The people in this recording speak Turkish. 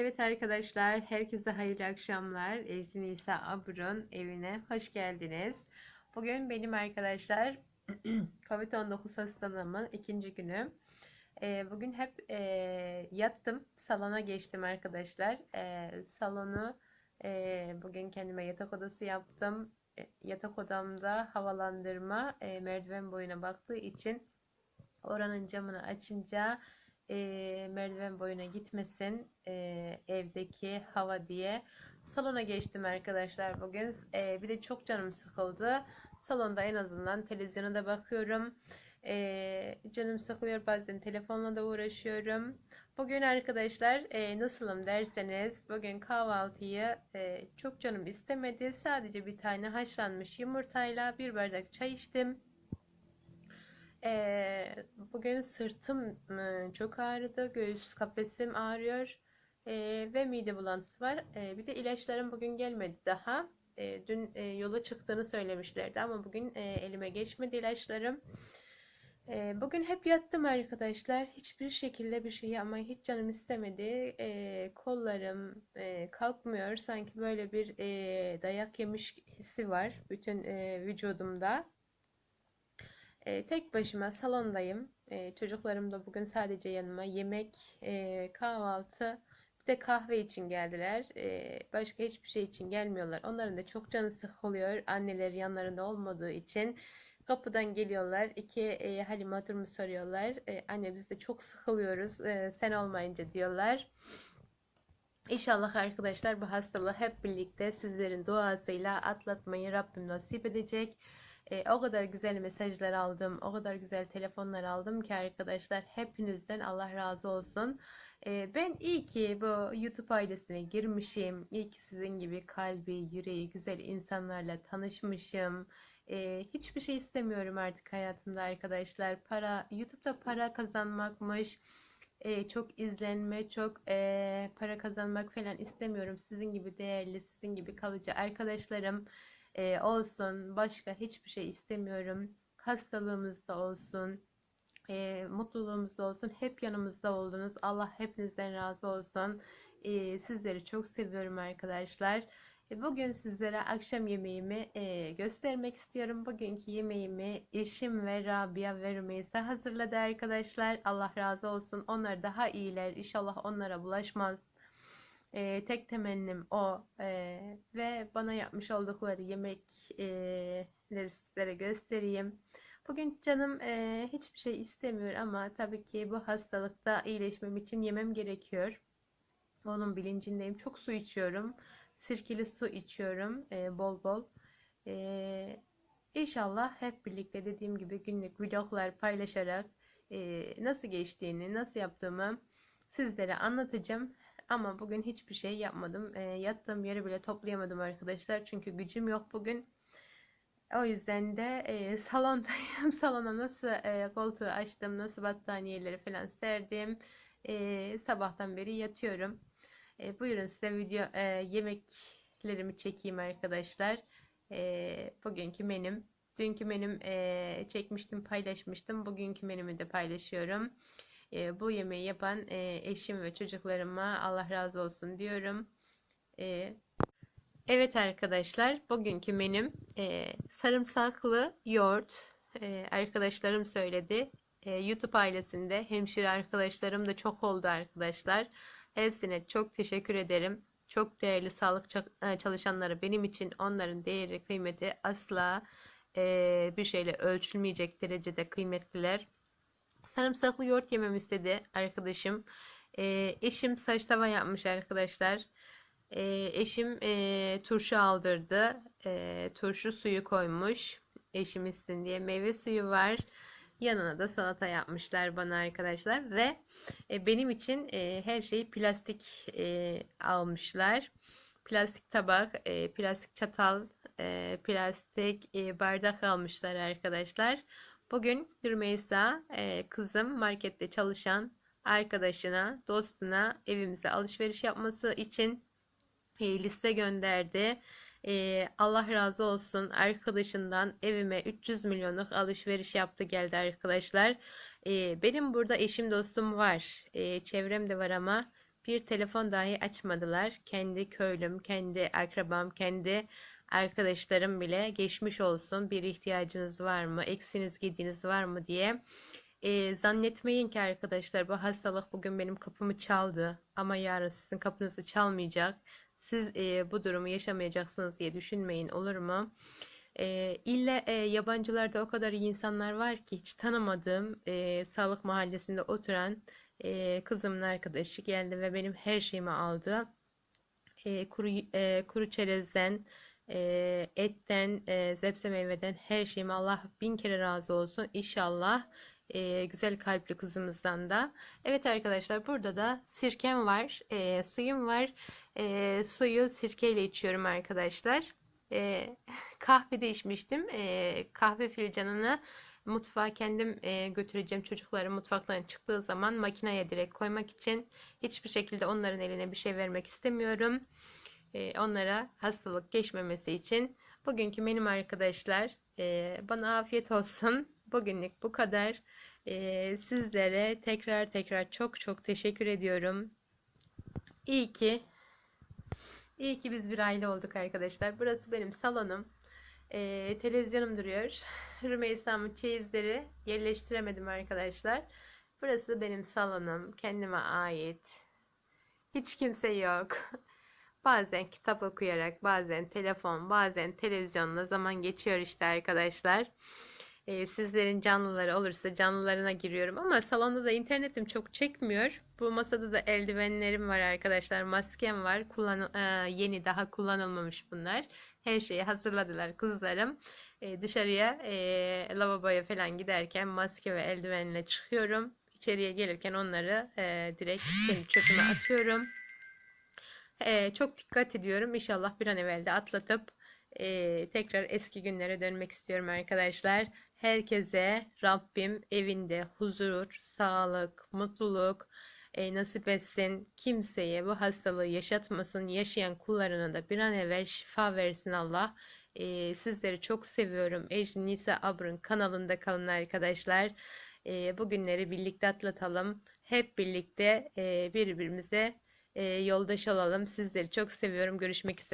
Evet arkadaşlar, herkese hayırlı akşamlar. Ecrin İsa Abrun evine hoş geldiniz. Bugün benim arkadaşlar COVID-19 hastalığımın ikinci günü. Ee, bugün hep e, yattım, salona geçtim arkadaşlar. Ee, salonu e, bugün kendime yatak odası yaptım. E, yatak odamda havalandırma merdiven boyuna baktığı için oranın camını açınca e, merdiven boyuna gitmesin e, evdeki hava diye salona geçtim arkadaşlar bugün. E, bir de çok canım sıkıldı. Salonda en azından televizyona da bakıyorum. E, canım sıkılıyor bazen telefonla da uğraşıyorum. Bugün arkadaşlar e, nasılım derseniz bugün kahvaltıyı e, çok canım istemedi. Sadece bir tane haşlanmış yumurtayla bir bardak çay içtim. Ee, bugün sırtım ıı, çok ağrıdı. Göğüs kafesim ağrıyor. Ee, ve mide bulantısı var. Ee, bir de ilaçlarım bugün gelmedi daha. Ee, dün e, yola çıktığını söylemişlerdi ama bugün e, elime geçmedi ilaçlarım. Ee, bugün hep yattım arkadaşlar. Hiçbir şekilde bir şey yapmayı hiç canım istemedi. Ee, kollarım e, kalkmıyor. Sanki böyle bir e, dayak yemiş hissi var bütün e, vücudumda. E, tek başıma salondayım. E, çocuklarım da bugün sadece yanıma yemek, e, kahvaltı, bir de kahve için geldiler. E, başka hiçbir şey için gelmiyorlar. Onların da çok canı sıkılıyor. Anneleri yanlarında olmadığı için kapıdan geliyorlar. İki e, Halime hatırımı soruyorlar. E, anne biz de çok sıkılıyoruz. E, sen olmayınca diyorlar. İnşallah arkadaşlar bu hastalığı hep birlikte sizlerin duasıyla atlatmayı Rabbim nasip edecek. E, o kadar güzel mesajlar aldım, o kadar güzel telefonlar aldım ki arkadaşlar hepinizden Allah razı olsun. E, ben iyi ki bu YouTube ailesine girmişim. İyi ki sizin gibi kalbi, yüreği güzel insanlarla tanışmışım. E, hiçbir şey istemiyorum artık hayatımda arkadaşlar. Para, YouTube'da para kazanmakmış. E, çok izlenme, çok e, para kazanmak falan istemiyorum. Sizin gibi değerli, sizin gibi kalıcı arkadaşlarım e, olsun. Başka hiçbir şey istemiyorum. Hastalığımızda olsun. E, mutluluğumuzda olsun. Hep yanımızda oldunuz. Allah hepinizden razı olsun. E, sizleri çok seviyorum arkadaşlar. E, bugün sizlere akşam yemeğimi e, göstermek istiyorum. Bugünkü yemeğimi eşim ve Rabia ve Rümeysa hazırladı arkadaşlar. Allah razı olsun. Onlar daha iyiler. İnşallah onlara bulaşmaz. E, tek temennim o e, ve bana yapmış oldukları yemekleri sizlere göstereyim. Bugün canım e, hiçbir şey istemiyor ama tabii ki bu hastalıkta iyileşmem için yemem gerekiyor. Onun bilincindeyim. Çok su içiyorum. Sirkeli su içiyorum e, bol bol. E, İnşallah hep birlikte dediğim gibi günlük vloglar paylaşarak e, nasıl geçtiğini, nasıl yaptığımı sizlere anlatacağım. Ama bugün hiçbir şey yapmadım. E, yattığım yeri bile toplayamadım arkadaşlar. Çünkü gücüm yok bugün. O yüzden de e, salondayım. Salona nasıl e, koltuğu açtım, nasıl battaniyeleri falan serdim. E, sabahtan beri yatıyorum. E, buyurun size video e, yemeklerimi çekeyim arkadaşlar. E, bugünkü menüm. Dünkü menüm e, çekmiştim, paylaşmıştım. Bugünkü menümü de paylaşıyorum. E, bu yemeği yapan e, eşim ve çocuklarıma Allah razı olsun diyorum. E, evet arkadaşlar, bugünkü menüm e, sarımsaklı yoğurt. E, arkadaşlarım söyledi. E, YouTube ailesinde hemşire arkadaşlarım da çok oldu arkadaşlar. Hepsine çok teşekkür ederim. Çok değerli sağlık çalışanları benim için onların değeri kıymeti asla e, bir şeyle ölçülmeyecek derecede kıymetliler. Sarımsaklı yoğurt yemem istedi arkadaşım. E, eşim saç tava yapmış arkadaşlar. E, eşim e, turşu aldırdı. E, turşu suyu koymuş. Eşim istin diye. Meyve suyu var. Yanına da salata yapmışlar bana arkadaşlar. Ve e, benim için e, her şeyi plastik e, almışlar. Plastik tabak, e, plastik çatal, e, plastik e, bardak almışlar arkadaşlar. Bugün Rümeysa e, kızım markette çalışan arkadaşına, dostuna evimize alışveriş yapması için e, liste gönderdi. E, Allah razı olsun arkadaşından evime 300 milyonluk alışveriş yaptı geldi arkadaşlar. E, benim burada eşim dostum var. E, çevremde var ama bir telefon dahi açmadılar. Kendi köylüm, kendi akrabam, kendi arkadaşlarım bile geçmiş olsun bir ihtiyacınız var mı, eksiniz gediğiniz var mı diye. E, zannetmeyin ki arkadaşlar bu hastalık bugün benim kapımı çaldı ama yarın sizin kapınızı çalmayacak. Siz e, bu durumu yaşamayacaksınız diye düşünmeyin olur mu? E, ille e, yabancılarda o kadar iyi insanlar var ki hiç tanımadığım e, sağlık mahallesinde oturan e, kızımın arkadaşı geldi ve benim her şeyimi aldı. E, kuru e, kuru çerezden, e, etten, e, zebze meyveden her şeyimi Allah bin kere razı olsun. İnşallah e, güzel kalpli kızımızdan da. Evet arkadaşlar burada da sirkem var, e, suyum var. E, suyu sirkeyle içiyorum arkadaşlar. E, kahve de içmiştim. E, kahve fincanını mutfağa kendim e, götüreceğim. Çocukları mutfaktan çıktığı zaman makineye direkt koymak için hiçbir şekilde onların eline bir şey vermek istemiyorum. E, onlara hastalık geçmemesi için. Bugünkü benim arkadaşlar e, bana afiyet olsun. Bugünlük bu kadar. E, sizlere tekrar tekrar çok çok teşekkür ediyorum. İyi ki İyi ki biz bir aile olduk arkadaşlar. Burası benim salonum. Ee, televizyonum duruyor. Rümeysa'mın çeyizleri yerleştiremedim arkadaşlar. Burası benim salonum. Kendime ait. Hiç kimse yok. Bazen kitap okuyarak, bazen telefon, bazen televizyonla zaman geçiyor işte arkadaşlar. Ee, sizlerin canlıları olursa canlılarına giriyorum ama salonda da internetim çok çekmiyor. Bu masada da eldivenlerim var arkadaşlar. Maskem var. Kullan e, yeni daha kullanılmamış bunlar. Her şeyi hazırladılar kızlarım. E, dışarıya e, lavaboya falan giderken maske ve eldivenle çıkıyorum. İçeriye gelirken onları e, direkt çöpüme atıyorum. E, çok dikkat ediyorum. İnşallah bir an evvel de atlatıp e, tekrar eski günlere dönmek istiyorum arkadaşlar. Herkese Rabbim evinde huzur, sağlık, mutluluk e, nasip etsin. Kimseye bu hastalığı yaşatmasın. Yaşayan kullarına da bir an evvel şifa versin Allah. E, sizleri çok seviyorum. Ecrin Nisa Abr'ın kanalında kalın arkadaşlar. E, bugünleri birlikte atlatalım. Hep birlikte e, birbirimize yoldaş olalım. Sizleri çok seviyorum. Görüşmek üzere.